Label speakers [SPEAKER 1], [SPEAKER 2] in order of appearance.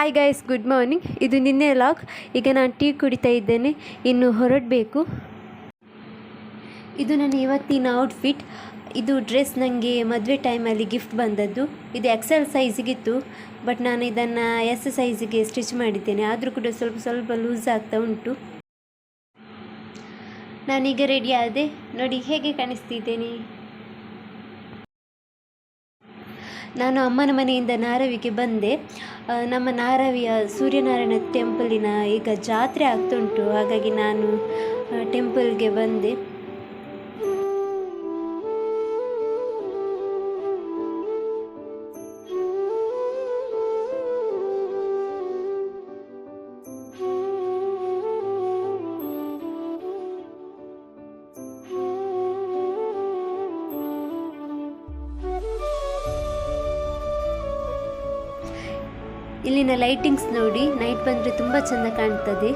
[SPEAKER 1] Hi guys good morning ಇದು ನಿನ್ನೆ log ಈಗ ನಾನು ಟೀ ಕುಡಿತಾ ಇದ್ದೇನೆ. ಇನ್ನು ಹೊರಡಬೇಕು. ಇದು ನನ್ನ ಇವತ್ತಿನ ಔಟ್ಫಿಟ್ ಇದು ಡ್ರೆಸ್ ನನಗೆ ಮದುವೆ ಟೈಮಲ್ಲಿ ಗಿಫ್ಟ್ ಬಂದದ್ದು. ಇದು ಎಕ್ಸೆಲ್ ಸೈಜಿಗಿತ್ತು ಬಟ್ ನಾನು ಇದನ್ನು ಎಸ್ ಸೈಜಿಗೆ ಸ್ಟಿಚ್ ಮಾಡಿದ್ದೇನೆ. ಆದರೂ ಕೂಡ ಸ್ವಲ್ಪ ಸ್ವಲ್ಪ ಲೂಸ್ ಆಗ್ತಾ ಉಂಟು. ನಾನೀಗ ರೆಡಿ ಆದೆ. ನೋಡಿ, ಹೇಗೆ ಕಾಣಿಸ್ತಿದ್ದೇನೆ ನಾನು ಅಮ್ಮನ ಮನೆಯಿಂದ ನಾರವಿಗೆ ಬಂದೆ. ನಮ್ಮ ನಾರವಿಯ ಸೂರ್ಯನಾರಾಯಣ ಟೆಂಪಲಿನ ಈಗ ಜಾತ್ರೆ ಆಗ್ತುಂಟು ಹಾಗಾಗಿ ನಾನು ಟೆಂಪಲ್ಗೆ ಬಂದೆ. ಇಲ್ಲಿನ ಲೈಟಿಂಗ್ಸ್ ನೋಡಿ ನೈಟ್ ಬಂದ್ರೆ ತುಂಬಾ ಚೆನ್ನಾಗಿ ಕಾಣ್ತದೆ.